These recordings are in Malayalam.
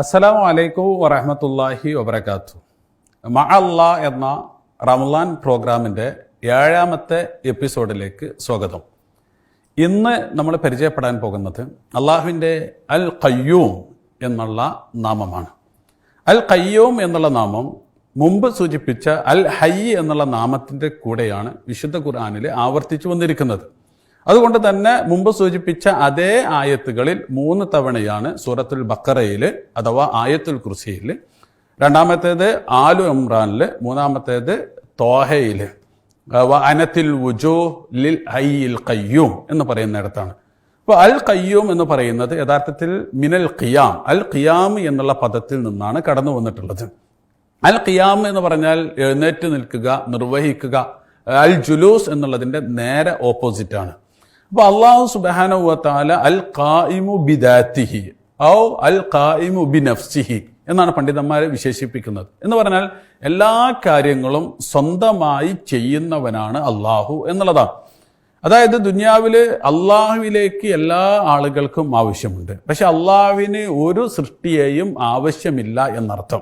അസ്സലാമു അലൈക്കും വറഹമത്തല്ലാഹി വബർക്കാത്തു മഅല്ല എന്ന റമലാൻ പ്രോഗ്രാമിന്റെ ഏഴാമത്തെ എപ്പിസോഡിലേക്ക് സ്വാഗതം. ഇന്ന് നമ്മൾ പരിചയപ്പെടാൻ പോകുന്നത് അള്ളാഹുവിന്റെ അൽ കയ്യൂം എന്നുള്ള നാമമാണ്. അൽ കയ്യൂം എന്നുള്ള നാമം മുമ്പ് സൂചിപ്പിച്ച അൽ ഹൈ എന്നുള്ള നാമത്തിന്റെ കൂടെയാണ് വിശുദ്ധ ഖുർആാനിൽ ആവർത്തിച്ചു വന്നിരിക്കുന്നത്. അതുകൊണ്ട് തന്നെ മുമ്പ് സൂചിപ്പിച്ച അതേ ആയത്തുകളിൽ മൂന്ന് തവണയാണ് സൂറത്തുൽ ബക്കറയിൽ അഥവാ ആയത്തുൽ കുർസിയിൽ. രണ്ടാമത്തേത് ആലു ഇമ്രാനിൽ മൂന്നാമത്തേത് തോഹയിൽ. അനത്തിൽ വുജോ ലിൽ ഹയ്യിൽ കയ്യൂം എന്ന് പറയുന്നിടത്താണ്. അപ്പോൾ അൽ കയ്യൂം എന്ന് പറയുന്നത് യഥാർത്ഥത്തിൽ മിനൽ ഖിയാം അൽ ഖിയാം എന്നുള്ള പദത്തിൽ നിന്നാണ് കടന്നു വന്നിട്ടുള്ളത്. അൽ ഖിയാം എന്ന് പറഞ്ഞാൽ എഴുന്നേറ്റ് നിൽക്കുക നിർവഹിക്കുക അൽ ജുലൂസ് എന്നുള്ളതിന്റെ നേരെ ഓപ്പോസിറ്റ് ആണ് അപ്പോൾ അള്ളാഹു സുബാനുവത്താല അൽ കായിമു ബിദാത്തിഹി ഔ അൽ കായിമു ബി നഫ്സിഹി എന്നാണ് പണ്ഡിതന്മാരെ വിശേഷിപ്പിക്കുന്നത്. എന്ന് പറഞ്ഞാൽ എല്ലാ കാര്യങ്ങളും സ്വന്തമായി ചെയ്യുന്നവനാണ് അള്ളാഹു എന്നുള്ളതാണ്. അതായത് ദുനിയാവിൽ അള്ളാഹുവിലേക്ക് എല്ലാ ആളുകൾക്കും ആവശ്യമുണ്ട്. പക്ഷെ അള്ളാഹുവിന് ഒരു സൃഷ്ടിയെയും ആവശ്യമില്ല എന്നർത്ഥം.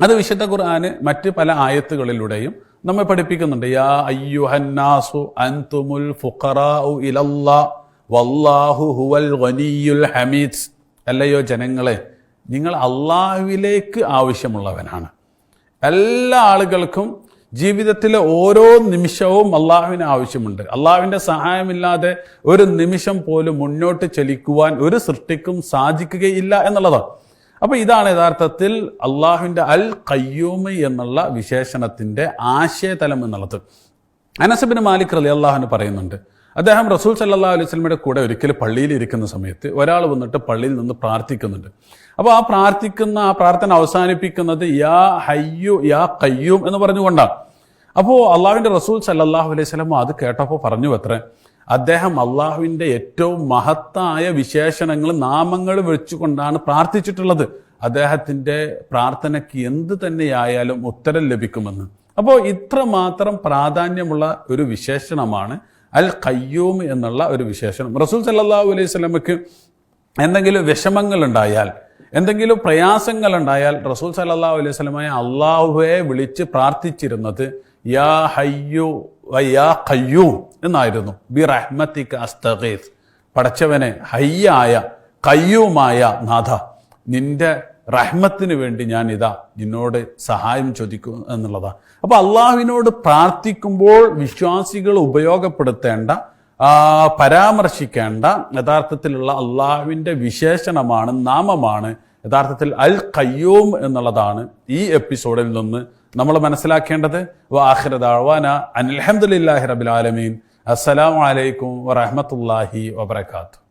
അത് വിശുദ്ധ ഖുർആന് മറ്റ് പല ആയത്തുകളിലൂടെയും നമ്മെ പഠിപ്പിക്കുന്നുണ്ട്. യാ അയ്യുഹന്നാസു അൻതുമുൽ ഫുഖറാഉ വല്ലാഹു ഹുവൽ ഗനിയുൽ ഹമീദ്. അല്ലയോ ജനങ്ങളെ നിങ്ങൾ അള്ളാഹുവിലേക്ക് ആവശ്യമുള്ളവനാണ്. എല്ലാ ആളുകൾക്കും ജീവിതത്തിലെ ഓരോ നിമിഷവും അള്ളാഹുവിന് ആവശ്യമുണ്ട്. അള്ളാഹുവിന്റെ സഹായമില്ലാതെ ഒരു നിമിഷം പോലും മുന്നോട്ട് ചലിക്കുവാൻ ഒരു സൃഷ്ടിക്കും സാധിക്കുകയില്ല എന്നുള്ളതാണ്. അപ്പോൾ ഇതാണ് യഥാർത്ഥത്തിൽ അള്ളാഹുവിന്റെ അൽ കയ്യൂമ് എന്നുള്ള വിശേഷണത്തിന്റെ ആശയതലം എന്നുള്ളത്. അനസബിന് മാലിക് റലി അള്ളാഹുന് പറയുന്നുണ്ട് അദ്ദേഹം റസൂൽ സല്ലാ അലൈഹി സ്വലമിയുടെ കൂടെ ഒരിക്കൽ പള്ളിയിൽ ഇരിക്കുന്ന സമയത്ത് ഒരാൾ വന്നിട്ട് പള്ളിയിൽ നിന്ന് പ്രാർത്ഥിക്കുന്നുണ്ട്. അപ്പോൾ ആ പ്രാർത്ഥിക്കുന്ന ആ പ്രാർത്ഥന അവസാനിപ്പിക്കുന്നത് യാ ഹയ്യു യാ കയ്യൂം എന്ന് പറഞ്ഞുകൊണ്ടാണ്. അപ്പോൾ അള്ളാഹുവിന്റെ റസൂൽ സല്ലാഹു അലൈഹി സ്വലം അത് കേട്ടപ്പോൾ പറഞ്ഞു അത്രേ അദ്ദേഹം അള്ളാഹുവിന്റെ ഏറ്റവും മഹത്തായ വിശേഷണങ്ങൾ നാമങ്ങൾ വെച്ചുകൊണ്ടാണ് പ്രാർത്ഥിച്ചിട്ടുള്ളത്. അദ്ദേഹത്തിന്റെ പ്രാർത്ഥനയ്ക്ക് എന്ത് തന്നെയായാലും ഉത്തരം ലഭിക്കുമെന്ന്. അപ്പോൾ ഇത്ര മാത്രം പ്രാധാന്യമുള്ള ഒരു വിശേഷണമാണ് അൽ കയ്യൂം എന്നുള്ള ഒരു വിശേഷണം. റസൂൽ സല്ലാഹു അലൈഹി സ്വലമക്ക് എന്തെങ്കിലും വിഷമങ്ങൾ ഉണ്ടായാൽ എന്തെങ്കിലും പ്രയാസങ്ങൾ ഉണ്ടായാൽ റസൂൽ സല്ലാഹു അലൈഹി സ്വലമയെ അള്ളാഹുവെ വിളിച്ച് പ്രാർത്ഥിച്ചിരുന്നത് യാ ഹയ്യു യാ ഖയ്യൂം എന്നായിരുന്നു. ബി റഹ്മത്തിക്ക് അസ്തഖീസ് പടച്ചവനെ ഹയ്യായ കയ്യൂമായ നാഥ നിന്റെ റഹ്മത്തിന് വേണ്ടി ഞാൻ ഇതാ നിന്നോട് സഹായം ചോദിക്കും എന്നുള്ളതാ. അപ്പൊ അള്ളാഹുവിനോട് പ്രാർത്ഥിക്കുമ്പോൾ വിശ്വാസികൾ ഉപയോഗപ്പെടുത്തേണ്ട പരാമർശിക്കേണ്ട യഥാർത്ഥത്തിലുള്ള അള്ളാഹുവിന്റെ വിശേഷണമാണ് നാമമാണ് യഥാർത്ഥത്തിൽ അൽ കയ്യൂം എന്നുള്ളതാണ് ഈ എപ്പിസോഡിൽ നിന്ന് നമ്മൾ മനസ്സിലാക്കേണ്ടത് വാഹിറദാഴ്വാന ആലമീൻ. അസ്സലാമലൈക്കും വറഹമത്തല്ലാഹി വബർക്കാത്തു